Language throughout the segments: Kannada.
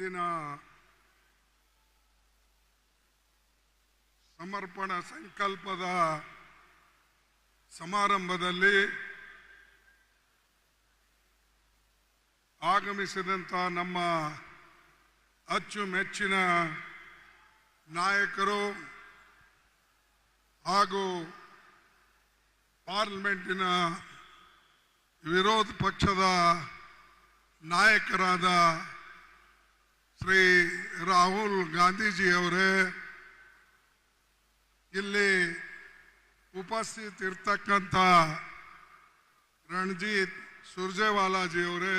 ಇಂದಿನ ಸಮರ್ಪಣಾ ಸಂಕಲ್ಪದ ಸಮಾರಂಭದಲ್ಲಿ ಆಗಮಿಸಿದಂಥ ನಮ್ಮ ಅಚ್ಚುಮೆಚ್ಚಿನ ನಾಯಕರು ಹಾಗೂ ಪಾರ್ಲಿಮೆಂಟಿನ ವಿರೋಧ ಪಕ್ಷದ ನಾಯಕರಾದ ಶ್ರೀ ರಾಹುಲ್ ಗಾಂಧೀಜಿಯವರೇ, ಇಲ್ಲಿ ಉಪಸ್ಥಿತಿರ್ತಕ್ಕಂಥ ರಣಜಿತ್ ಸುರ್ಜೇವಾಲಾಜಿಯವರೇ,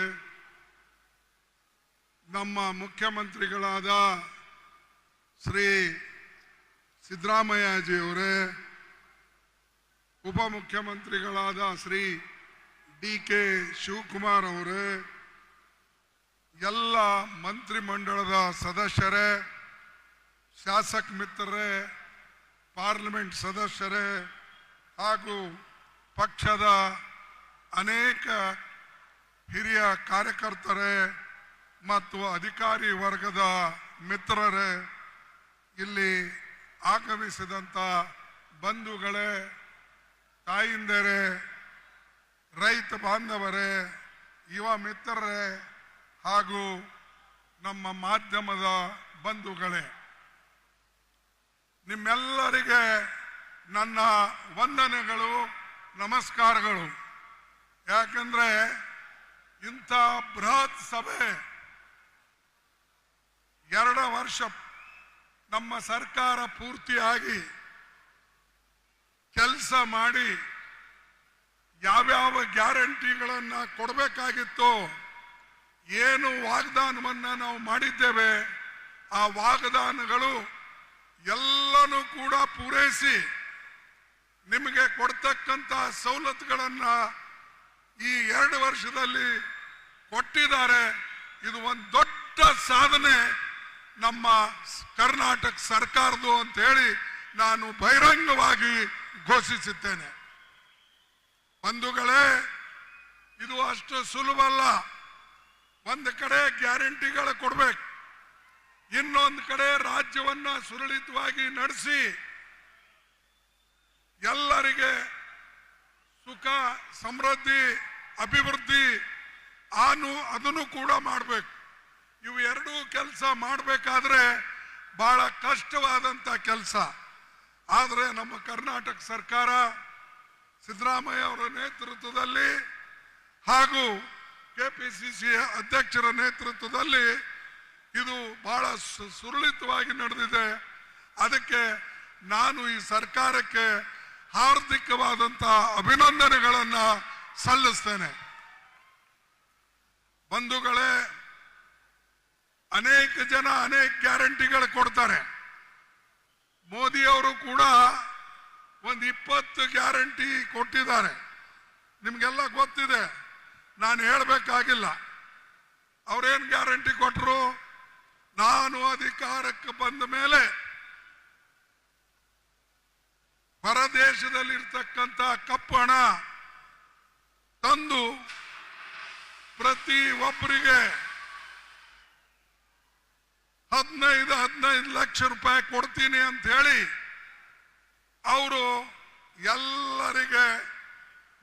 ನಮ್ಮ ಮುಖ್ಯಮಂತ್ರಿಗಳಾದ ಶ್ರೀ ಸಿದ್ದರಾಮಯ್ಯಜಿಯವರೇ, ಉಪಮುಖ್ಯಮಂತ್ರಿಗಳಾದ ಶ್ರೀ ಡಿ ಕೆ ಶಿವಕುಮಾರ್ ಅವರೇ ಎಲ್ಲ ಮಂತ್ರಿಮಂಡಲದ ಸದಸ್ಯರೇ, ಶಾಸಕ ಮಿತ್ರರೇ, ಪಾರ್ಲಿಮೆಂಟ್ ಸದಸ್ಯರೇ ಹಾಗೂ ಪಕ್ಷದ ಅನೇಕ ಹಿರಿಯ ಕಾರ್ಯಕರ್ತರೇ ಮತ್ತು ಅಧಿಕಾರಿ ವರ್ಗದ ಮಿತ್ರರೇ, ಇಲ್ಲಿ ಆಗಮಿಸಿದಂಥ ಬಂಧುಗಳೇ, ತಾಯಿಂದರೇ, ರೈತ ಬಾಂಧವರೇ, ಯುವ ಮಿತ್ರರೇ ಹಾಗೂ ನಮ್ಮ ಮಾಧ್ಯಮದ ಬಂಧುಗಳೇ, ನಿಮ್ಮೆಲ್ಲರಿಗೆ ನನ್ನ ವಂದನೆಗಳು, ನಮಸ್ಕಾರಗಳು. ಯಾಕಂದ್ರೆ ಇಂಥ ಬೃಹತ್ ಸಭೆ ಎರಡು ವರ್ಷ ನಮ್ಮ ಸರ್ಕಾರ ಪೂರ್ತಿಯಾಗಿ ಕೆಲಸ ಮಾಡಿ ಯಾವ್ಯಾವ ಗ್ಯಾರಂಟಿಗಳನ್ನು ಕೊಡಬೇಕಾಗಿತ್ತು ಏನು ವಾಗ್ದಾನವನ್ನ ನಾವು ಮಾಡಿದ್ದೇವೆ, ಆ ವಾಗ್ದಾನಗಳು ಎಲ್ಲನೂ ಕೂಡ ಪೂರೈಸಿ ನಿಮಗೆ ಕೊಡ್ತಕ್ಕಂಥ ಸವಲತ್ತುಗಳನ್ನ ಈ ಎರಡು ವರ್ಷದಲ್ಲಿ ಕೊಟ್ಟಿದ್ದಾರೆ. ಇದು ಒಂದು ದೊಡ್ಡ ಸಾಧನೆ ನಮ್ಮ ಕರ್ನಾಟಕ ಸರ್ಕಾರದು ಅಂತ ಹೇಳಿ ನಾನು ಬಹಿರಂಗವಾಗಿ ಘೋಷಿಸುತ್ತೇನೆ ಬಂಧುಗಳೇ, ಇದು ಅಷ್ಟು ಸುಲಭ ಅಲ್ಲ ಒಂದು ಕಡೆ ಗ್ಯಾರಂಟಿಗಳು ಕೊಡ್ಬೇಕು, ಇನ್ನೊಂದು ಕಡೆ ರಾಜ್ಯವನ್ನ ಸುರಳಿತವಾಗಿ ನಡೆಸಿ ಎಲ್ಲರಿಗೆ ಸುಖ, ಸಮೃದ್ಧಿ, ಅಭಿವೃದ್ಧಿ ಆನು ಅದನ್ನು ಕೂಡ ಮಾಡಬೇಕು. ಇವು ಎರಡೂ ಕೆಲಸ ಮಾಡಬೇಕಾದ್ರೆ ಬಹಳ ಕಷ್ಟವಾದಂತ ಕೆಲಸ. ಆದರೆ ನಮ್ಮ ಕರ್ನಾಟಕ ಸರ್ಕಾರ ಸಿದ್ದರಾಮಯ್ಯ ಅವರ ನೇತೃತ್ವದಲ್ಲಿ ಹಾಗೂ ಕೆಪಿಸಿಸಿ ಅಧ್ಯಕ್ಷರ ನೇತೃತ್ವದಲ್ಲಿ ಇದು ಬಹಳ ಸುರಳಿತವಾಗಿ ನಡೆದಿದೆ. ಅದಕ್ಕೆ ನಾನು ಈ ಸರ್ಕಾರಕ್ಕೆ ಹಾರ್ದಿಕವಾದಂತಹ ಅಭಿನಂದನೆಗಳನ್ನ ಸಲ್ಲಿಸ್ತೇನೆ. ಬಂಧುಗಳೇ, ಅನೇಕ ಜನ ಅನೇಕ ಗ್ಯಾರಂಟಿಗಳು ಕೊಡ್ತಾರೆ. ಮೋದಿ ಅವರು ಕೂಡ ಒಂದು ಇಪ್ಪತ್ತು ಗ್ಯಾರಂಟಿ ಕೊಟ್ಟಿದ್ದಾರೆ. ನಿಮಗೆಲ್ಲ ಗೊತ್ತಿದೆ. ನಾನು ಹೇಳಬೇಕಾಗಿಲ್ಲ. ಅವ್ರೇನ್ ಗ್ಯಾರಂಟಿ ಕೊಟ್ಟರು ನಾನು ಅಧಿಕಾರಕ್ಕೆ ಬಂದ ಮೇಲೆ ಪರದೇಶದಲ್ಲಿರ್ತಕ್ಕಂಥ ಕಪ್ಪಣ ಹಣ ತಂದು ಪ್ರತಿ ಒಬ್ಬರಿಗೆ ಹದಿನೈದು ಹದಿನೈದು ಲಕ್ಷ ರೂಪಾಯಿ ಕೊಡ್ತೀನಿ ಅಂತ ಹೇಳಿ ಅವರು ಎಲ್ಲರಿಗೆ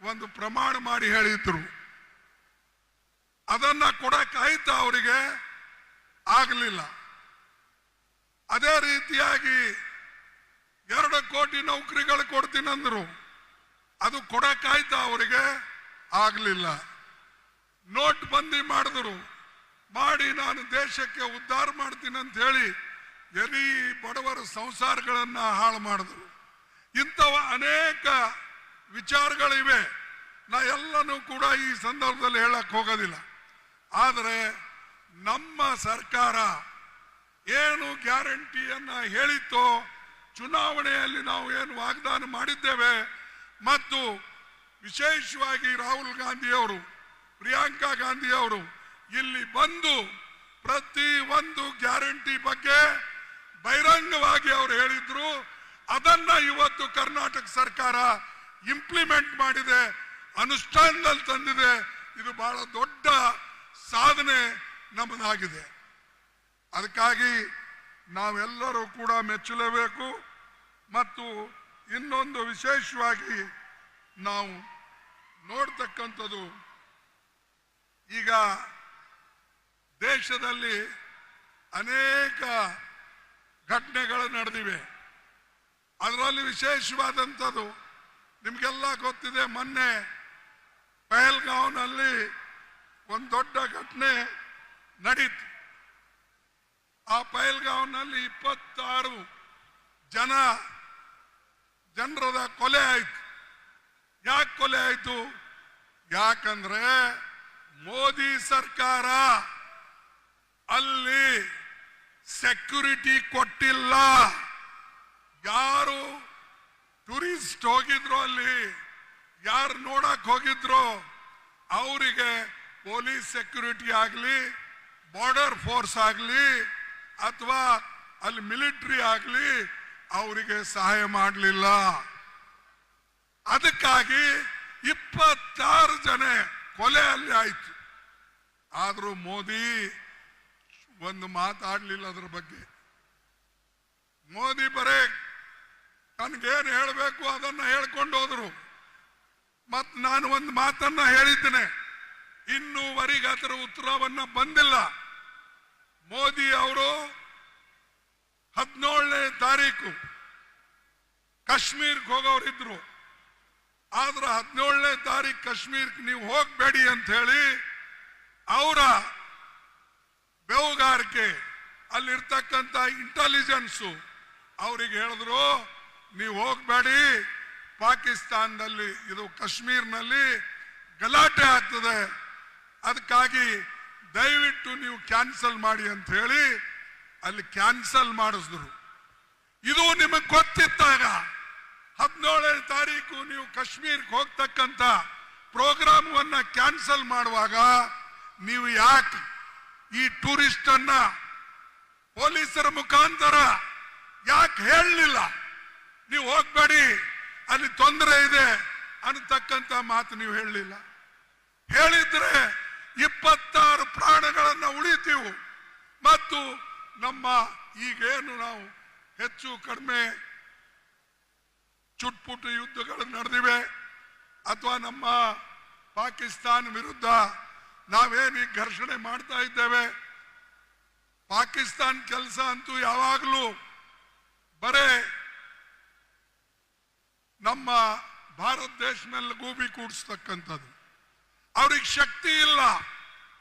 ಒಂದು ಪ್ರಮಾಣ ಮಾಡಿ ಹೇಳಿದ್ರು. ಅದನ್ನ ಕೊಡಕ್ಕಾಯ್ತಾ ಅವರಿಗೆ? ಆಗಲಿಲ್ಲ. ಅದೇ ರೀತಿಯಾಗಿ ಎರಡು ಕೋಟಿ ನೌಕರಿಗಳು ಕೊಡ್ತೀನಂದ್ರು ಅದು ಕೊಡಕ್ಕಾಯ್ತಾ ಅವರಿಗೆ? ಆಗಲಿಲ್ಲ. ನೋಟ್ ಬಂದಿ ಮಾಡಿದ್ರು. ಮಾಡಿ ನಾನು ದೇಶಕ್ಕೆ ಉದ್ಧಾರ ಮಾಡ್ತೀನಿ ಅಂತ ಹೇಳಿ ಎಲಿ ಬಡವರ ಸಂಸಾರಗಳನ್ನ ಹಾಳು ಮಾಡಿದ್ರು. ಇಂಥವ ಅನೇಕ ವಿಚಾರಗಳಿವೆ. ನಾ ಎಲ್ಲನೂ ಕೂಡ ಈ ಸಂದರ್ಭದಲ್ಲಿ ಹೇಳಕ್ ಹೋಗೋದಿಲ್ಲ. ಆದರೆ ನಮ್ಮ ಸರ್ಕಾರ ಏನು ಗ್ಯಾರಂಟಿಯನ್ನ ಹೇಳಿತ್ತೋ ಚುನಾವಣೆಯಲ್ಲಿ ನಾವು ಏನು ವಾಗ್ದಾನ ಮಾಡಿದ್ದೇವೆ ಮತ್ತು ವಿಶೇಷವಾಗಿ ರಾಹುಲ್ ಗಾಂಧಿ ಅವರು ಪ್ರಿಯಾಂಕಾ ಗಾಂಧಿ ಅವರು ಇಲ್ಲಿ ಬಂದು ಪ್ರತಿ ಒಂದು ಗ್ಯಾರಂಟಿ ಬಗ್ಗೆ ಬಹಿರಂಗವಾಗಿ ಅವರು ಹೇಳಿದ್ರು. ಅದನ್ನ ಇವತ್ತು ಕರ್ನಾಟಕ ಸರ್ಕಾರ ಇಂಪ್ಲಿಮೆಂಟ್ ಮಾಡಿದೆ. ಅನುಷ್ಠಾನದಲ್ಲಿ ತಂದಿದೆ. ಇದು ಬಹಳ ದೊಡ್ಡ ಸಾಧನೆ ನಮ್ಮದಾಗಿದೆ. ಅದಕ್ಕಾಗಿ ನಾವೆಲ್ಲರೂ ಕೂಡ ಮೆಚ್ಚಲೇಬೇಕು ಮತ್ತು ಇನ್ನೊಂದು ವಿಶೇಷವಾಗಿ ನಾವು ನೋಡ್ತಕ್ಕಂಥದ್ದು ಈಗ ದೇಶದಲ್ಲಿ ಅನೇಕ ಘಟನೆಗಳು ನಡೆದಿವೆ. ಅದರಲ್ಲಿ ವಿಶೇಷವಾದಂಥದ್ದು ನಿಮಗೆಲ್ಲ ಗೊತ್ತಿದೆ, ಮೊನ್ನೆ ಪಹಲ್ಗಾಂವ್ನಲ್ಲಿ ಒಂದು ದೊಡ್ಡ ಘಟನೆ ನಡೀತು. ಆ ಪೈಲ್ಗಾವ್ನಲ್ಲಿ ಇಪ್ಪತ್ತಾರು ಜನ ಜನರದ ಕೊಲೆ ಆಯ್ತು. ಯಾಕೆ ಕೊಲೆ ಆಯ್ತು? ಯಾಕಂದ್ರೆ ಮೋದಿ ಸರ್ಕಾರ ಅಲ್ಲಿ ಸೆಕ್ಯೂರಿಟಿ ಕೊಟ್ಟಿಲ್ಲ. ಯಾರು ಟೂರಿಸ್ಟ್ ಹೋಗಿದ್ರು ಅಲ್ಲಿ, ಯಾರು ನೋಡಕ್ ಹೋಗಿದ್ರು, ಅವರಿಗೆ ಪೊಲೀಸ್ ಸೆಕ್ಯೂರಿಟಿ ಆಗಲಿ, ಬಾರ್ಡರ್ ಫೋರ್ಸ್ ಆಗಲಿ, ಅಥವಾ ಅಲ್ಲಿ ಮಿಲಿಟರಿ ಆಗಲಿ, ಅವರಿಗೆ ಸಹಾಯ ಮಾಡಲಿಲ್ಲ. ಅದಕ್ಕಾಗಿ ಇಪ್ಪತ್ತಾರು ಜನ ಕೊಲೆ ಅಲ್ಲಿ ಆಯಿತು. ಆದರೂ ಮೋದಿ ಒಂದು ಮಾತಾಡಲಿಲ್ಲ ಅದ್ರ ಬಗ್ಗೆ. ಮೋದಿ ಬರೇ ತನಗೇನು ಹೇಳಬೇಕು ಅದನ್ನ ಹೇಳ್ಕೊಂಡು ಹೋದ್ರು. ಮತ್ ನಾನು ಒಂದು ಮಾತನ್ನ ಹೇಳಿದ್ದೇನೆ. ಇನ್ನೂವರೆಗೆ ಅದರ ಉತ್ತರವನ್ನ ಬಂದಿಲ್ಲ. ಮೋದಿ ಅವರು ಹದಿನೇಳನೇ ತಾರೀಕು ಕಾಶ್ಮೀರ್ಗೆ ಹೋಗೋರಿದ್ರು. ಆದ್ರೆ ಹದಿನೇಳನೇ ತಾರೀಕು ಕಾಶ್ಮೀರ್ಗೆ ನೀವು ಹೋಗ್ಬೇಡಿ ಅಂತ ಹೇಳಿ ಅವರ ಬೆವುಗಾರಿಕೆ ಅಲ್ಲಿರ್ತಕ್ಕಂಥ ಇಂಟೆಲಿಜೆನ್ಸು ಅವರಿಗೆ ಹೇಳಿದ್ರು, ನೀವು ಹೋಗ್ಬೇಡಿ, ಪಾಕಿಸ್ತಾನದಲ್ಲಿ ಇದು ಕಾಶ್ಮೀರ್ನಲ್ಲಿ ಗಲಾಟೆ ಆಗ್ತದೆ. ಅದಕ್ಕಾಗಿ ದಯವಿಟ್ಟು ನೀವು ಕ್ಯಾನ್ಸಲ್ ಮಾಡಿ ಅಂತ ಹೇಳಿ ಅಲ್ಲಿ ಕ್ಯಾನ್ಸಲ್ ಮಾಡಿಸಿದ್ರು. ಇದು ನಿಮಗೆ ಗೊತ್ತಿದ್ದಾಗ ಹದಿನೇಳನೇ ತಾರೀಕು ನೀವು ಕಾಶ್ಮೀರ್ಗೆ ಹೋಗ್ತಕ್ಕಂಥ ಪ್ರೋಗ್ರಾಮ್ವನ್ನ ಕ್ಯಾನ್ಸಲ್ ಮಾಡುವಾಗ ನೀವು ಯಾಕೆ ಈ ಟೂರಿಸ್ಟ್ ಅನ್ನ ಪೊಲೀಸರ ಮುಖಾಂತರ ಯಾಕೆ ಹೇಳಲಿಲ್ಲ? ನೀವು ಹೋಗ್ಬೇಡಿ, ಅಲ್ಲಿ ತೊಂದರೆ ಇದೆ ಅನ್ನತಕ್ಕಂಥ ಮಾತು ನೀವು ಹೇಳಲಿಲ್ಲ. ಹೇಳಿದ್ರೆ ಇಪ್ಪತ್ತಾರು ಪ್ರಾಣಗಳನ್ನ ಉಳಿತೀವು. ಮತ್ತು ನಮ್ಮ ಈಗೇನು ನಾವು ಹೆಚ್ಚು ಕಡಿಮೆ ಚುಟ್ಪುಟ್ಟು ಯುದ್ಧಗಳು ನಡೆದಿವೆ. ಅಥವಾ ನಮ್ಮ ಪಾಕಿಸ್ತಾನ ವಿರುದ್ಧ ನಾವೇನು ಘರ್ಷಣೆ ಮಾಡ್ತಾ ಇದ್ದೇವೆ. ಪಾಕಿಸ್ತಾನ್ ಕೆಲಸ ಅಂತೂ ಯಾವಾಗಲೂ ಬರೇ ನಮ್ಮ ಭಾರತ ದೇಶ ಮೇಲೆ ಗೂಬಿ ಕೂಡಿಸ್ತಕ್ಕಂಥದ್ದು. ಅವ್ರಿಗೆ ಶಕ್ತಿ ಇಲ್ಲ.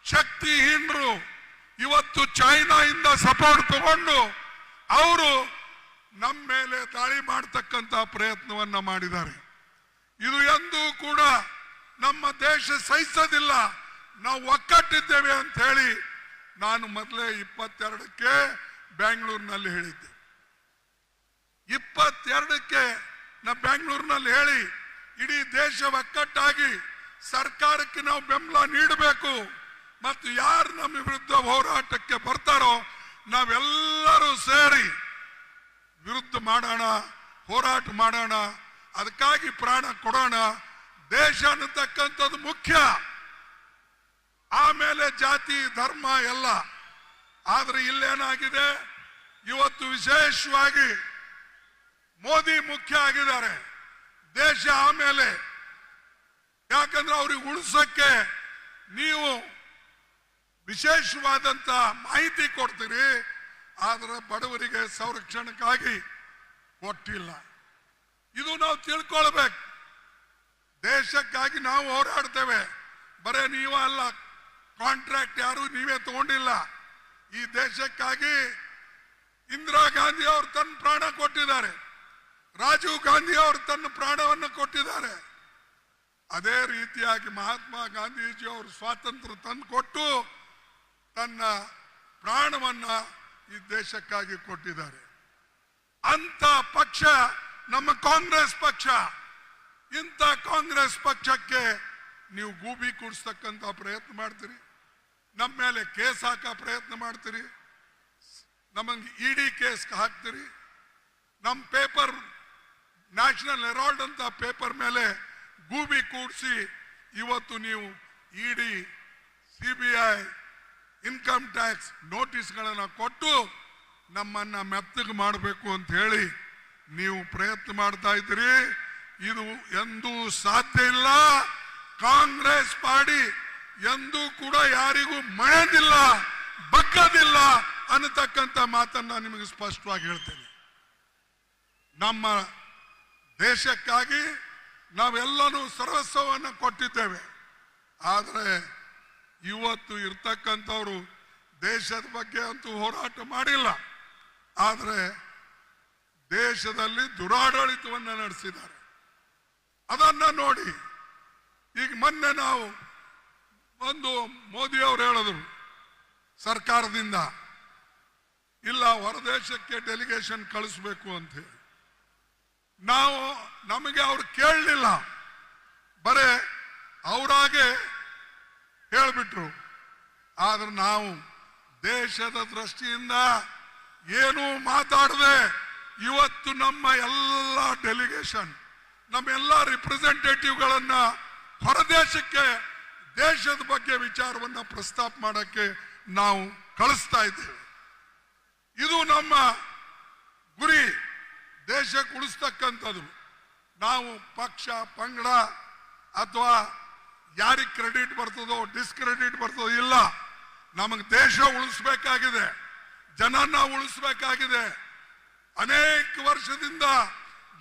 ಶಕ್ತಿಹೀನರು ಇವತ್ತು ಚೈನಾಯಿಂದ ಸಪೋರ್ಟ್ ತಗೊಂಡು ಅವರು ನಮ್ಮ ಮೇಲೆ ದಾಳಿ ಮಾಡತಕ್ಕಂತ ಪ್ರಯತ್ನವನ್ನ ಮಾಡಿದ್ದಾರೆ. ಇದು ಎಂದೂ ಕೂಡ ನಮ್ಮ ದೇಶ ಸಹಿಸೋದಿಲ್ಲ. ನಾವು ಒಕ್ಕಟ್ಟಿದ್ದೇವೆ ಅಂತ ಹೇಳಿ ನಾನು ಮೊದಲೇ ಇಪ್ಪತ್ತೆರಡಕ್ಕೆ ಬೆಂಗಳೂರಿನಲ್ಲಿ ಹೇಳಿದ್ದೆ. ಇಪ್ಪತ್ತೆರಡಕ್ಕೆ ನಾ ಬೆಂಗಳೂರಿನಲ್ಲಿ ಹೇಳಿ ಇಡೀ ದೇಶ ಒಕ್ಕಟ್ಟಾಗಿ ಸರ್ಕಾರಕ್ಕೆ ನಾವು ಬೆಂಬಲ ನೀಡಬೇಕು. ಮತ್ತು ಯಾರು ನಮ್ಮ ವಿರುದ್ಧ ಹೋರಾಟಕ್ಕೆ ಬರ್ತಾರೋ ನಾವೆಲ್ಲರೂ ಸೇರಿ ವಿರುದ್ಧ ಮಾಡೋಣ, ಹೋರಾಟ ಮಾಡೋಣ, ಅದಕ್ಕಾಗಿ ಪ್ರಾಣ ಕೊಡೋಣ. ದೇಶ ಅನ್ನತಕ್ಕಂಥದ್ದು ಮುಖ್ಯ. ಆಮೇಲೆ ಜಾತಿ, ಧರ್ಮ ಎಲ್ಲ. ಆದರೆ ಇಲ್ಲೇನಾಗಿದೆ? ಇವತ್ತು ವಿಶೇಷವಾಗಿ ಮೋದಿ ಮುಖ್ಯ ಆಗಿದ್ದಾರೆ. ದೇಶ ಆಮೇಲೆ ಯಾಕಂದ್ರೆ ಅವ್ರಿಗೆ ಉಳಿಸಕ್ಕೆ ನೀವು ವಿಶೇಷವಾದಂತ ಮಾಹಿತಿ ಕೊಡ್ತೀರಿ, ಆದ್ರೆ ಬಡವರಿಗೆ ಸಂರಕ್ಷಣಕ್ಕಾಗಿ ಕೊಟ್ಟಿಲ್ಲ. ಇದು ನಾವು ತಿಳ್ಕೊಳ್ಬೇಕು. ದೇಶಕ್ಕಾಗಿ ನಾವು ಹೋರಾಡ್ತೇವೆ. ಬರೇ ನೀವು ಅಲ್ಲ, ಕಾಂಟ್ರಾಕ್ಟ್ ಯಾರು ನೀವೇ ತಗೊಂಡಿಲ್ಲ. ಈ ದೇಶಕ್ಕಾಗಿ ಇಂದಿರಾ ಗಾಂಧಿ ಅವರು ತನ್ನ ಪ್ರಾಣ ಕೊಟ್ಟಿದ್ದಾರೆ. ರಾಜೀವ್ ಗಾಂಧಿ ಅವರು ತನ್ನ ಪ್ರಾಣವನ್ನು ಕೊಟ್ಟಿದ್ದಾರೆ. ಅದೇ ರೀತಿಯಾಗಿ ಮಹಾತ್ಮ ಗಾಂಧೀಜಿ ಅವರು ಸ್ವಾತಂತ್ರ್ಯ ತಂದುಕೊಟ್ಟು ತನ್ನ ಪ್ರಾಣವನ್ನ ಈ ದೇಶಕ್ಕಾಗಿ ಕೊಟ್ಟಿದ್ದಾರೆ. ಅಂತ ಪಕ್ಷ ನಮ್ಮ ಕಾಂಗ್ರೆಸ್ ಪಕ್ಷ. ಇಂಥ ಕಾಂಗ್ರೆಸ್ ಪಕ್ಷಕ್ಕೆ ನೀವು ಗೂಬಿ ಕೂಡಿಸ್ತಕ್ಕಂಥ ಪ್ರಯತ್ನ ಮಾಡ್ತೀರಿ. ನಮ್ಮ ಮೇಲೆ ಕೇಸ್ ಹಾಕ ಪ್ರಯತ್ನ ಮಾಡ್ತೀರಿ. ನಮಗೆ ಇಡಿ ಕೇಸ್ ಹಾಕ್ತೀರಿ. ನಮ್ಮ ಪೇಪರ್, ನ್ಯಾಷನಲ್ ಹೆರಾಲ್ಡ್ ಅಂತ ಪೇಪರ್ ಮೇಲೆ ಗೂಬಿ ಕೂಡಿಸಿ ಇವತ್ತು ನೀವು ED C B I income tax ನೋಟಿಸ್ಗಳನ್ನು ಕೊಟ್ಟು ನಮ್ಮನ್ನ ಮೆತ್ತಗೆ ಮಾಡಬೇಕು ಅಂತ ಹೇಳಿ ನೀವು ಪ್ರಯತ್ನ ಮಾಡ್ತಾ ಇದ್ದೀರಿ. ಇದು ಎಂದೂ ಸಾಧ್ಯ ಇಲ್ಲ. ಕಾಂಗ್ರೆಸ್ ಪಾರ್ಟಿ ಎಂದೂ ಕೂಡ ಯಾರಿಗೂ ಮಳೆದಿಲ್ಲ ಬಗ್ಗದಿಲ್ಲ ಅನ್ನತಕ್ಕಂಥ ಮಾತನ್ನ ನಿಮಗೆ ಸ್ಪಷ್ಟವಾಗಿ ಹೇಳ್ತೇನೆ. ನಮ್ಮ ದೇಶಕ್ಕಾಗಿ ನಾವೆಲ್ಲನೂ ಸರ್ವಸ್ವವನ್ನು ಕೊಟ್ಟಿದ್ದೇವೆ. ಆದರೆ ಇವತ್ತು ಇರ್ತಕ್ಕಂಥವ್ರು ದೇಶದ ಬಗ್ಗೆ ಅಂತೂ ಹೋರಾಟ ಮಾಡಿಲ್ಲ. ಆದರೆ ದೇಶದಲ್ಲಿ ದುರಾಡಳಿತವನ್ನು ನಡೆಸಿದ್ದಾರೆ. ಅದನ್ನ ನೋಡಿ ಈಗ ಮೊನ್ನೆ ನಾವು ಒಂದು ಮೋದಿ ಅವರು ಹೇಳಿದ್ರು, ಸರ್ಕಾರದಿಂದ, ಇಲ್ಲ ಹೊರದೇಶಕ್ಕೆ ಡೆಲಿಗೇಷನ್ ಕಳಿಸ್ಬೇಕು ಅಂತ ಹೇಳಿ. ನಾವು ನಮಗೆ ಅವ್ರು ಕೇಳಲಿಲ್ಲ. ಬರೇ ಅವರಾಗೆ ಹೇಳಿಬಿಟ್ರು. ಆದ್ರೆ ನಾವು ದೇಶದ ದೃಷ್ಟಿಯಿಂದ ಏನೂ ಮಾತಾಡದೆ ಇವತ್ತು ನಮ್ಮ ಎಲ್ಲ ಡೆಲಿಗೇಷನ್ ನಮ್ಮ ಎಲ್ಲ ರಿಪ್ರೆಸೆಂಟೇಟಿವ್ಗಳನ್ನ ಹೊರದೇಶಕ್ಕೆ, ದೇಶದ ಬಗ್ಗೆ ವಿಚಾರವನ್ನ ಪ್ರಸ್ತಾಪ ಮಾಡಕ್ಕೆ ನಾವು ಕಳಿಸ್ತಾ ಇದ್ದೇವೆ. ಇದು ನಮ್ಮ ಗುರಿ. ದೇಶಕ್ಕೆ ಉಳಿಸ್ತಕ್ಕಂಥದ್ದು. ನಾವು ಪಕ್ಷ, ಪಂಗಡ ಅಥವಾ ಯಾರಿಗೆ ಕ್ರೆಡಿಟ್ ಬರ್ತದೋ, ಡಿಸ್ಕ್ರೆಡಿಟ್ ಬರ್ತದೋ ಇಲ್ಲ. ನಮಗೆ ದೇಶ ಉಳಿಸ್ಬೇಕಾಗಿದೆ. ಜನನ ಉಳಿಸ್ಬೇಕಾಗಿದೆ. ಅನೇಕ ವರ್ಷದಿಂದ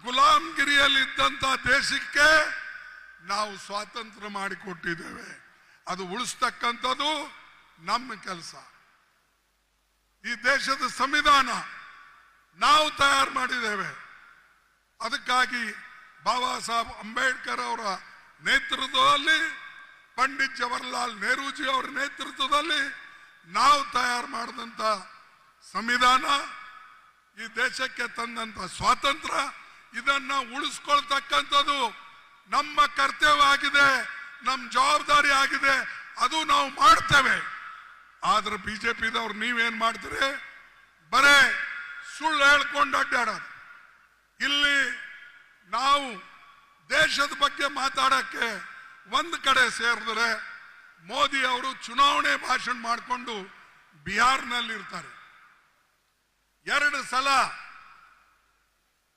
ಗುಲಾಮ್ಗಿರಿಯಲ್ಲಿ ಇದ್ದಂತ ದೇಶಕ್ಕೆ ನಾವು ಸ್ವಾತಂತ್ರ್ಯ ಮಾಡಿಕೊಟ್ಟಿದ್ದೇವೆ. ಅದು ಉಳಿಸ್ತಕ್ಕಂಥದ್ದು ನಮ್ಮ ಕೆಲಸ. ಈ ದೇಶದ ಸಂವಿಧಾನ ನಾವು ತಯಾರು ಮಾಡಿದ್ದೇವೆ. ಅದಕ್ಕಾಗಿ ಬಾಬಾ ಸಾಹೇಬ್ ಅಂಬೇಡ್ಕರ್ ಅವರ ನೇತೃತ್ವದಲ್ಲಿ, ಪಂಡಿತ್ ಜವಹರ್ಲಾಲ್ ನೆಹರೂಜಿ ಅವರ ನೇತೃತ್ವದಲ್ಲಿ ನಾವು ತಯಾರು ಮಾಡಿದಂತ ಸಂವಿಧಾನ, ಈ ದೇಶಕ್ಕೆ ತಂದಂತ ಸ್ವಾತಂತ್ರ್ಯ, ಇದನ್ನ ಉಳಿಸ್ಕೊಳ್ತಕ್ಕಂಥದ್ದು ನಮ್ಮ ಕರ್ತವ್ಯ ಆಗಿದೆ ನಮ್ಮ ಜವಾಬ್ದಾರಿ ಆಗಿದೆ, ಅದು ನಾವು ಮಾಡ್ತೇವೆ. ಆದ್ರೆ ಬಿಜೆಪಿದವ್ರು ನೀವೇನ್ ಮಾಡ್ತೀರಿ? ಬರೇ ಸುಳ್ಳು ಹೇಳ್ಕೊಂಡು ಅಡ್ಡಾಡೋದು. ಇಲ್ಲಿ ನಾವು ದೇಶದ ಬಗ್ಗೆ ಮಾತಾಡಕ್ಕೆ ಒಂದು ಕಡೆ ಸೇರಿದ್ರೆ ಮೋದಿ ಅವರು ಚುನಾವಣೆ ಭಾಷಣ ಮಾಡಿಕೊಂಡು ಬಿಹಾರ್ನಲ್ಲಿ ಇರ್ತಾರೆ. ಎರಡು ಸಲ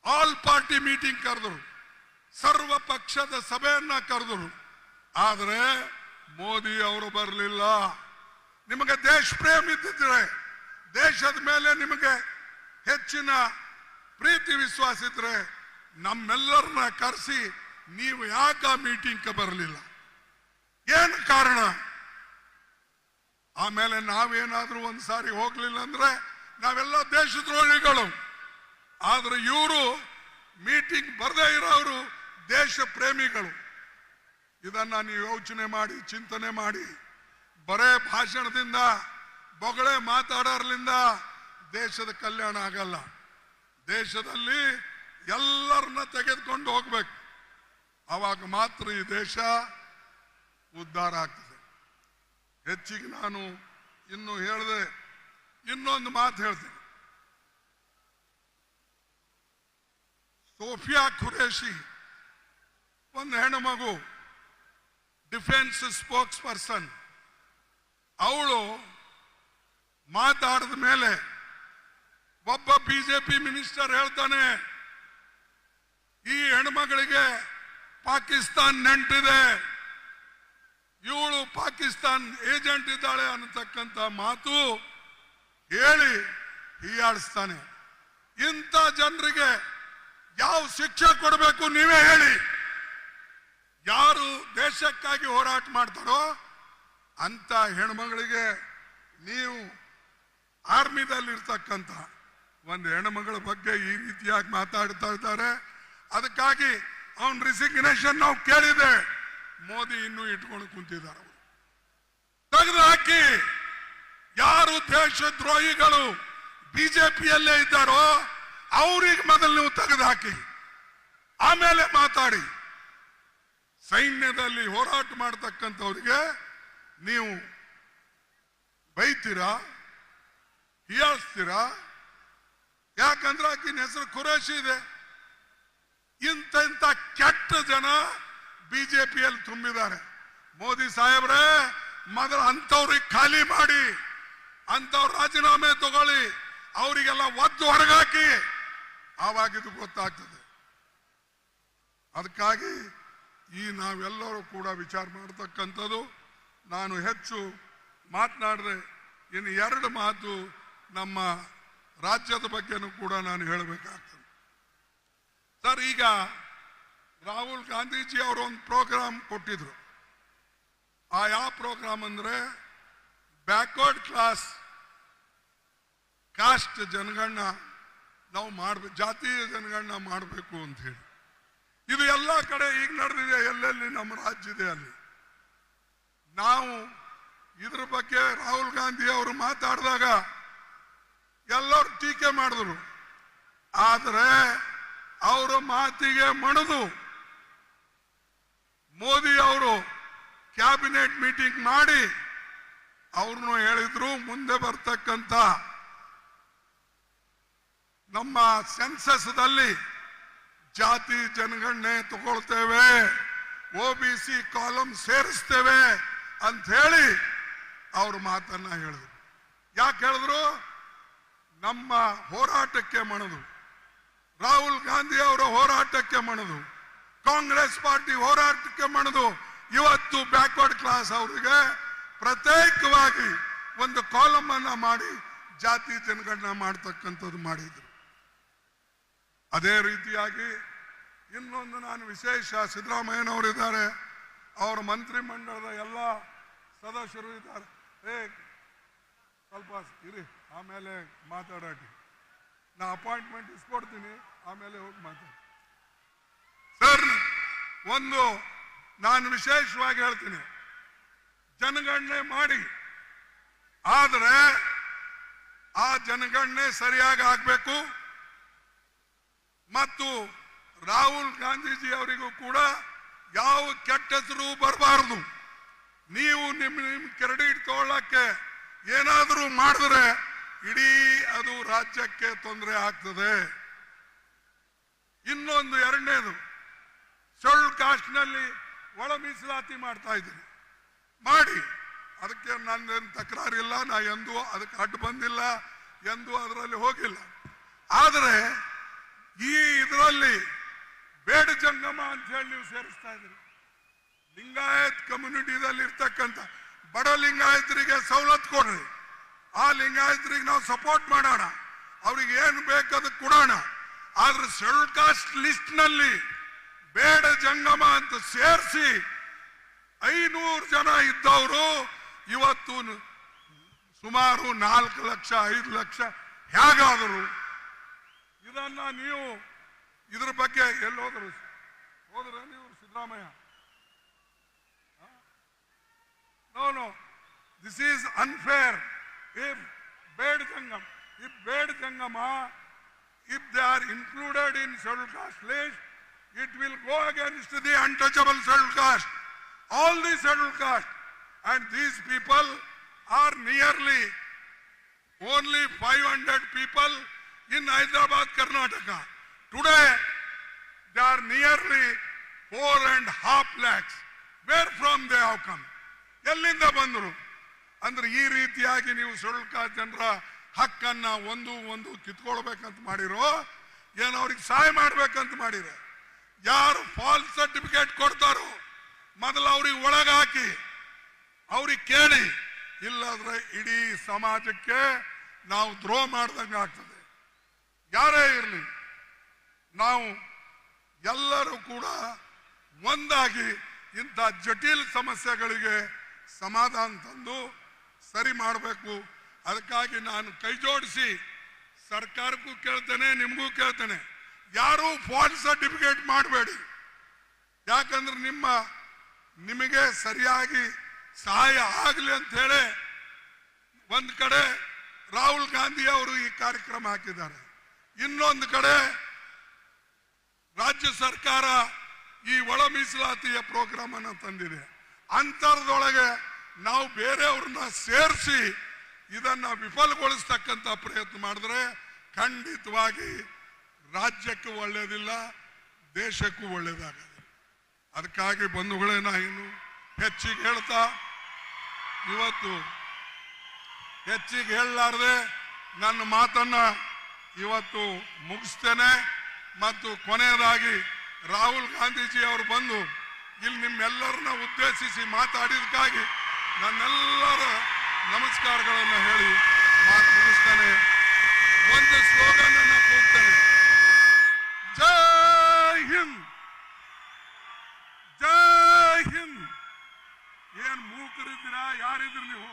ಆಲ್ ಪಾರ್ಟಿ ಮೀಟಿಂಗ್ ಕರೆದರು, ಸರ್ವ ಪಕ್ಷದ ಸಭೆಯನ್ನ ಕರೆದರು. ಆದರೆ ಮೋದಿ ಅವರು ಬರಲಿಲ್ಲ. ನಿಮಗೆ ದೇಶ ಪ್ರೇಮ ಇದ್ದಿದ್ರೆ ದೇಶದ ಮೇಲೆ ನಿಮಗೆ ಹೆಚ್ಚಿನ ಪ್ರೀತಿ ವಿಶ್ವಾಸ ಇದ್ರೆ ನಮ್ಮೆಲ್ಲರನ್ನ ಕರೆಸಿ ನೀವು ಯಾಕೆ ಆ ಮೀಟಿಂಗ್ ಬರಲಿಲ್ಲ? ಏನು ಕಾರಣ? ಆಮೇಲೆ ನಾವೇನಾದ್ರೂ ಒಂದ್ಸಾರಿ ಹೋಗ್ಲಿಲ್ಲ ಅಂದ್ರೆ ನಾವೆಲ್ಲ ದೇಶದ್ರೋಹಿಗಳು. ಆದ್ರೆ ಇವರು ಮೀಟಿಂಗ್ ಬರದೇ ಇರೋರು ದೇಶ ಪ್ರೇಮಿಗಳು. ಇದನ್ನ ನೀವು ಯೋಚನೆ ಮಾಡಿ, ಚಿಂತನೆ ಮಾಡಿ, ಬರೇ ಭಾಷಣದಿಂದ, ಬೊಗಳೆ ಮಾತಾಡೋರ್ಲಿಂದ ದೇಶದ ಕಲ್ಯಾಣ ಆಗಲ್ಲ. ದೇಶದಲ್ಲಿ ಎಲ್ಲರನ್ನ ತೆಗೆದುಕೊಂಡು ಹೋಗ್ಬೇಕು. ಅವಾಗ ಮಾತ್ರ ಈ ದೇಶ ಉದ್ಧಾರ ಆಗ್ತದೆ. ಹೆಚ್ಚಿಗೆ ನಾನು ಇನ್ನು ಹೇಳಿದೆ, ಇನ್ನೊಂದು ಮಾತು ಹೇಳ್ತೀನಿ. ಸೋಫಿಯಾ ಖುರೇಶಿ ಒಂದು ಹೆಣ್ಣು ಮಗು ಡಿಫೆನ್ಸ್ ಸ್ಪೋಕ್ಸ್ ಪರ್ಸನ್. ಅವಳು ಮಾತಾಡಿದ ಮೇಲೆ ಒಬ್ಬ ಬಿಜೆಪಿ ಮಿನಿಸ್ಟರ್ ಹೇಳ್ತಾನೆ, ಈ ಹೆಣ್ಮಗಳಿಗೆ ಪಾಕಿಸ್ತಾನ್ ನೆಂಟಿದೆ. ಇವಳು ಪಾಕಿಸ್ತಾನ್ ಏಜೆಂಟ್ ಇದ್ದಾಳೆ ಅನ್ನತಕ್ಕಂಥ ಮಾತು ಹೇಳಿ ಹೀಯಾಡಿಸ್ತಾನೆ ಇಂಥ ಜನರಿಗೆ ಯಾವ ಶಿಕ್ಷೆ ಕೊಡಬೇಕು ನೀವೇ ಹೇಳಿ. ಯಾರು ದೇಶಕ್ಕಾಗಿ ಹೋರಾಟ ಮಾಡ್ತಾರೋ ಅಂತ ಹೆಣ್ಮಗಳಿಗೆ ನೀವು ಆರ್ಮಿದಲ್ಲಿರ್ತಕ್ಕಂಥ ಒಂದು ಹೆಣ್ಮಗಳ ಬಗ್ಗೆ ಈ ರೀತಿಯಾಗಿ ಮಾತಾಡ್ತಾ ಇದ್ದಾರೆ. ಅದಕ್ಕಾಗಿ ಅವನ್ ರಿಸಿಗ್ನೇಷನ್ ನಾವು ಕೇಳಿದೆ. ಮೋದಿ ಇನ್ನೂ ಇಟ್ಕೊಂಡು ಕುಂತಿದ್ದಾರೆ ತೆಗೆದು ಹಾಕಿ ಯಾರು ದೇಶದ್ರೋಹಿಗಳು ಬಿಜೆಪಿಯಲ್ಲೇ ಇದ್ದಾರೋ ಅವ್ರಿಗೆ ಮೊದಲು ನೀವು ತೆಗೆದು ಹಾಕಿ. ಆಮೇಲೆ ಮಾತಾಡಿ. ಸೈನ್ಯದಲ್ಲಿ ಹೋರಾಟ ಮಾಡತಕ್ಕಂಥವ್ರಿಗೆ ನೀವು ಬೈತೀರಾ? ಹೀಯಾಳಿಸ್ತೀರಾ? ಯಾಕಂದ್ರೆ ಆಕಿನ ಹೆಸರು ಖುರೇಶಿ ಇದೆ. ಇಂತ ಇಂಥ ಕೆಟ್ಟ ಜನ ಬಿಜೆಪಿಯಲ್ಲಿ ತುಂಬಿದ್ದಾರೆ. ಮೋದಿ ಸಾಹೇಬ್ರೆ ಮೊದಲು ಅಂಥವ್ರಿಗೆ ಖಾಲಿ ಮಾಡಿ, ಅಂಥವ್ರು ರಾಜೀನಾಮೆ ತಗೊಳ್ಳಿ, ಅವರಿಗೆಲ್ಲ ಒದ್ದು ಹೊರಗಾಕಿ, ಆವಾಗ ಇದು ಗೊತ್ತಾಗ್ತದೆ. ಅದಕ್ಕಾಗಿ ಈ ನಾವೆಲ್ಲರೂ ಕೂಡ ವಿಚಾರ ಮಾಡತಕ್ಕಂಥದ್ದು, ನಾನು ಹೆಚ್ಚು ಮಾತನಾಡಿದ್ರೆ ಇನ್ನು ಎರಡು ಮಾತು ನಮ್ಮ ರಾಜ್ಯದ ಬಗ್ಗೆನೂ ಕೂಡ ನಾನು ಹೇಳಬೇಕಾಗ್ತದೆ. ಸರ್, ಈಗ ರಾಹುಲ್ ಗಾಂಧೀಜಿ ಅವರು ಒಂದು ಪ್ರೋಗ್ರಾಮ್ ಕೊಟ್ಟಿದ್ರು. ಆ ಯಾವ ಪ್ರೋಗ್ರಾಮ್ ಅಂದ್ರೆ ಬ್ಯಾಕ್ವರ್ಡ್ ಕ್ಲಾಸ್ ಕಾಸ್ಟ್ ಜನಗಣನ ನಾವು ಮಾಡ್ಬೇಕು ಜಾತಿ ಜನಗಣನ ಮಾಡಬೇಕು ಅಂತ ಹೇಳಿ. ಇದು ಎಲ್ಲ ಕಡೆ ಈಗ ನಡೆದಿದೆ, ಎಲ್ಲೆಲ್ಲಿ ನಮ್ಮ ರಾಜ್ಯ ಅಲ್ಲಿ. ನಾವು ಇದ್ರ ಬಗ್ಗೆ ರಾಹುಲ್ ಗಾಂಧಿ ಅವರು ಮಾತಾಡಿದಾಗ ಎಲ್ಲರೂ ಟೀಕೆ ಮಾಡಿದ್ರು. ಆದರೆ ಅವರ ಮಾತಿಗೆ ಮಣಿದು. ಮೋದಿ ಅವರು ಕ್ಯಾಬಿನೆಟ್ ಮೀಟಿಂಗ್ ಮಾಡಿ ಅವ್ರನ್ನು ಹೇಳಿದ್ರು ಮುಂದೆ ಬರ್ತಕ್ಕಂಥ ನಮ್ಮ ಸೆನ್ಸಸ್ದಲ್ಲಿ ಜಾತಿ ಜನಗಣನೆ ತಗೊಳ್ತೇವೆ, ಒ ಬಿ ಸಿ ಕಾಲಮ್ ಸೇರಿಸ್ತೇವೆ ಅಂತ ಹೇಳಿ ಅವ್ರ ಮಾತನ್ನ ಹೇಳಿದ್ರು. ಯಾಕೆ ಹೇಳಿದ್ರು? ನಮ್ಮ ಹೋರಾಟಕ್ಕೆ ಮಣದು. ರಾಹುಲ್ ಗಾಂಧಿ ಅವರ ಹೋರಾಟಕ್ಕೆ ಮಣದು. ಕಾಂಗ್ರೆಸ್ ಪಾರ್ಟಿ ಹೋರಾಟಕ್ಕೆ ಮಣದು. ಇವತ್ತು ಬ್ಯಾಕ್ವರ್ಡ್ ಕ್ಲಾಸ್ ಅವರಿಗೆ ಪ್ರತ್ಯೇಕವಾಗಿ ಒಂದು ಕಾಲಮ್ ಅನ್ನ ಮಾಡಿ ಜಾತಿ ಜನಗಣನ ಮಾಡ್ತಕ್ಕಂಥದ್ದು ಮಾಡಿದ್ರು. ಅದೇ ರೀತಿಯಾಗಿ ಇನ್ನೊಂದು ನಾನು ವಿಶೇಷ ಸಿದ್ದರಾಮಯ್ಯನವರಿದ್ದಾರೆ. ಅವರ ಮಂತ್ರಿ ಮಂಡಲದ ಎಲ್ಲ ಸದಸ್ಯರು ಇದ್ದಾರೆ. ಏ, ಸ್ವಲ್ಪ ಇರಿ. ಆಮೇಲೆ ಮಾತಾಡೋಣ ನಾ ಅಪಾಯಿಂಟ್ಮೆಂಟ್ ಇಸ್ಕೊಡ್ತೀನಿ, ಆಮೇಲೆ ಹೋಗಿ ಮಾತಾಡಿ. ಸರ್, ಒಂದು ನಾನು ವಿಶೇಷವಾಗಿ ಹೇಳ್ತೀನಿ. ಜನಗಣನೆ ಮಾಡಿ. ಆದರೆ ಆ ಜನಗಣನೆ ಸರಿಯಾಗಿ ಆಗಬೇಕು. ಮತ್ತು ರಾಹುಲ್ ಗಾಂಧೀಜಿ ಅವರಿಗೂ ಕೂಡ ಯಾವ ಕೆಟ್ಟ ಹೆಸರು ಬರಬಾರದು. ನೀವು ನಿಮ್ಮ ನಿಮ್ಮ ಕ್ರೆಡಿಟ್ ತಗೊಳ್ಳಕ್ಕೆ ಏನಾದರೂ ಮಾಡಿದ್ರೆ ಇಡೀ ಅದು ರಾಜ್ಯಕ್ಕೆ ತೊಂದರೆ ಆಗ್ತದೆ. ಇನ್ನೊಂದು ಎರಡನೇದು ಸೊಳ್ಳು ಕಾಸ್ಟ್ನಲ್ಲಿ ಒಳ ಮೀಸಲಾತಿ ಮಾಡ್ತಾ ಇದ್ದೀನಿ. ಮಾಡಿ, ಅದಕ್ಕೆ ನಂದೇನು ತಕರಾರಿಲ್ಲ, ನಾ ಎಂದೂ ಅದಕ್ಕೆ ಅಡ್ಡು ಬಂದಿಲ್ಲ, ಎಂದೂ ಅದರಲ್ಲಿ ಹೋಗಿಲ್ಲ. ಆದರೆ ಈ ಇದರಲ್ಲಿ ಬೇಡ ಜಂಗಮ ಅಂತ ಹೇಳಿ ನೀವು ಸೇರಿಸ್ತಾ ಇದ್ದೀರಿ. ಲಿಂಗಾಯತ್ ಕಮ್ಯುನಿಟಿದಲ್ಲಿ ಇರ್ತಕ್ಕಂಥ ಬಡ ಲಿಂಗಾಯತರಿಗೆ ಸವಲತ್ತು ಕೊಡ್ರಿ. ಆ ಲಿಂಗಾಯತರಿಗೆ ನಾವು ಸಪೋರ್ಟ್ ಮಾಡೋಣ. ಅವ್ರಿಗೆ ಏನು ಬೇಕು ಅದಕ್ಕೆ ಕೊಡೋಣ. ಆದ್ರೆ ಶೆಡ್ಯೂಲ್ ಕಾಸ್ಟ್ ಲಿಸ್ಟ್ನಲ್ಲಿ ಬೇಡ ಜಂಗಮ ಅಂತ ಸೇರಿಸಿ ಐನೂರು ಜನ ಇದ್ದವರು ಇವತ್ತು ಸುಮಾರು ನಾಲ್ಕು ಲಕ್ಷ, ಐದು ಲಕ್ಷ ಹೇಗಾದರು ಇದನ್ನ ನೀವು ಇದ್ರ ಬಗ್ಗೆ ಎಲ್ಲಿ ಹೋದ್ರು ಹೋದ್ರೆ ನೀವು Siddaramaiah. No no This is unfair. ఈ బేడ్గంగం ఈ బేడ్గంగమా if they are included in scheduled cost list, it will go against the untouchable scheduled cost, all the scheduled cost. And these people are nearly only 500 people in Hyderabad, Karnataka. Today, they are nearly four and half lakhs. Where from they have come? Ellinda Banduru. ಅಂದ್ರೆ ಈ ರೀತಿಯಾಗಿ ನೀವು ಸುಳ್ಕ ಜನರ ಹಕ್ಕನ್ನ ಒಂದು ಒಂದು ಕಿತ್ಕೊಳ್ಬೇಕಂತ ಮಾಡಿರೋ, ಏನು ಅವ್ರಿಗೆ ಸಹಾಯ ಮಾಡ್ಬೇಕಂತ ಮಾಡಿರೋ, ಯಾರು ಫಾಲ್ ಸರ್ಟಿಫಿಕೇಟ್ ಕೊಡ್ತಾರೋ, ಮೊದಲು ಅವ್ರಿಗೆ ಒಳಗೆ ಹಾಕಿ ಅವ್ರಿಗೆ ಕೇಳಿ. ಇಲ್ಲಾದ್ರೆ ಇಡೀ ಸಮಾಜಕ್ಕೆ ನಾವು ದ್ರೋಹ ಮಾಡ್ದಂಗೆ ಆಗ್ತದೆ. ಯಾರೇ ಇರಲಿ, ನಾವು ಎಲ್ಲರೂ ಕೂಡ ಒಂದಾಗಿ ಇಂಥ ಜಟಿಲ್ ಸಮಸ್ಯೆಗಳಿಗೆ ಸಮಾಧಾನ ತಂದು ಸರಿ ಮಾಡಬೇಕು. ಅದಕ್ಕಾಗಿ ನಾನು ಕೈ ಜೋಡಿಸಿ ಸರ್ಕಾರಕ್ಕೂ ಕೇಳ್ತೇನೆ, ನಿಮಗೂ ಕೇಳ್ತೇನೆ. ಯಾರೂ ಫಾಲ್ಸ್ ಸರ್ಟಿಫಿಕೇಟ್ ಮಾಡಬೇಡಿ. ಯಾಕಂದ್ರೆ ನಿಮ್ಮ, ನಿಮಗೆ ಸರಿಯಾಗಿ ಸಹಾಯ ಆಗಲಿ ಅಂತ ಹೇಳಿ ಒಂದು ಕಡೆ ರಾಹುಲ್ ಗಾಂಧಿ ಅವರು ಈ ಕಾರ್ಯಕ್ರಮ ಹಾಕಿದ್ದಾರೆ. ಇನ್ನೊಂದು ಕಡೆ ರಾಜ್ಯ ಸರ್ಕಾರ ಈ ಒಳ ಮೀಸಲಾತಿಯ ಪ್ರೋಗ್ರಾಮ್ ಅನ್ನು ತಂದಿದೆ. ಅಂತರದೊಳಗೆ ನಾವು ಬೇರೆಯವ್ರನ್ನ ಸೇರಿಸಿ ಇದನ್ನ ವಿಫಲಗೊಳಿಸ್ತಕ್ಕಂಥ ಪ್ರಯತ್ನ ಮಾಡಿದ್ರೆ ಖಂಡಿತವಾಗಿ ರಾಜ್ಯಕ್ಕೂ ಒಳ್ಳೇದಿಲ್ಲ, ದೇಶಕ್ಕೂ ಒಳ್ಳೇದಾಗಲ್ಲ ಅದಕ್ಕಾಗಿ ಬಂಧುಗಳೇ, ನಾ ಇನ್ನು ಹೆಚ್ಚಿಗೆ ಹೇಳ್ತಾ, ಇವತ್ತು ಹೆಚ್ಚಿಗೆ ಹೇಳಲಾರದೆ ನನ್ನ ಮಾತನ್ನ ಇವತ್ತು ಮುಗಿಸ್ತೇನೆ. ಮತ್ತು ಕೊನೆಯದಾಗಿ ರಾಹುಲ್ ಗಾಂಧೀಜಿ ಅವರು ಬಂದು ಇಲ್ಲಿ ನಿಮ್ಮೆಲ್ಲರನ್ನ ಉದ್ದೇಶಿಸಿ ಮಾತಾಡಿದಕ್ಕಾಗಿ ನನ್ನೆಲ್ಲರ ನಮಸ್ಕಾರಗಳನ್ನು ಹೇಳಿ ಮಾತು ಮುಗಿಸ್ತಾನೆ ಒಂದು ಸ್ಲೋಗನ್ ಅನ್ನ ಕೂಗ್ತಾನೆ. ಜೈ ಹಿಂದ್! ಜೈ ಹಿಂದ್! ಏನ್ ಮೂಕರಿದ್ದೀರಾ? ಯಾರಿದ್ರು ನೀವು?